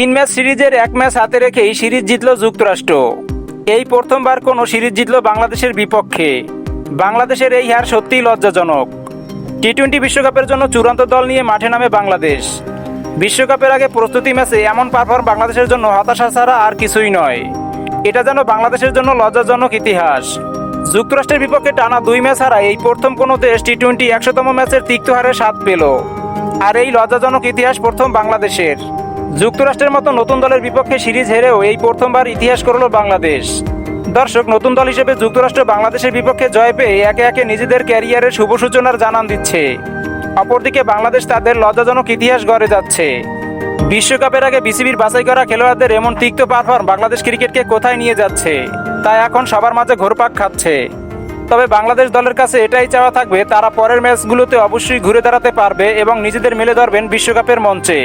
তিন ম্যাচ সিরিজের এক ম্যাচ হাতে রেখেই সিরিজ জিতল যুক্তরাষ্ট্র। এই প্রথমবার কোনো সিরিজ জিতল বাংলাদেশের বিপক্ষে। বাংলাদেশের এই হার সত্যিই লজ্জাজনক। টি টোয়েন্টি বিশ্বকাপের জন্য চূড়ান্ত দল নিয়ে মাঠে নামে বাংলাদেশ। বিশ্বকাপের আগে প্রস্তুতি ম্যাচে এমন পারফর্ম বাংলাদেশের জন্য হতাশা ছাড়া আর কিছুই নয়। এটা যেন বাংলাদেশের জন্য লজ্জাজনক ইতিহাস। যুক্তরাষ্ট্রের বিপক্ষে টানা দুই ম্যাচ হারায় এই প্রথম কোনো দেশ টি টোয়েন্টি একশোতম ম্যাচের তিক্ত হারে স্বাদ পেল। আর এই লজ্জাজনক ইতিহাস প্রথম বাংলাদেশের। যুক্তরাষ্ট্রের মতো নতুন দলের বিপক্ষে সিরিজ হেরেও এই প্রথমবার ইতিহাস করল বাংলাদেশ। দর্শক, নতুন দল হিসেবে যুক্তরাষ্ট্র বাংলাদেশের বিপক্ষে জয় পেয়ে একে একে নিজেদের ক্যারিয়ারের শুভ সূচনার জানান দিচ্ছে। অপরদিকে বাংলাদেশ তাদের লজ্জাজনক ইতিহাস গড়ে যাচ্ছে। বিশ্বকাপের আগে বিসিবির বাছাই করা খেলোয়াড়দের এমন তিক্ত পারফর্ম বাংলাদেশ ক্রিকেটকে কোথায় নিয়ে যাচ্ছে তা এখন সবার মাঝে ঘোরপাক খাচ্ছে। তবে বাংলাদেশ দলের কাছে এটাই চাওয়া থাকবে, তারা পরের ম্যাচগুলোতে অবশ্যই ঘুরে দাঁড়াতে পারবে এবং নিজেদের মেলে ধরবেন বিশ্বকাপের মঞ্চে।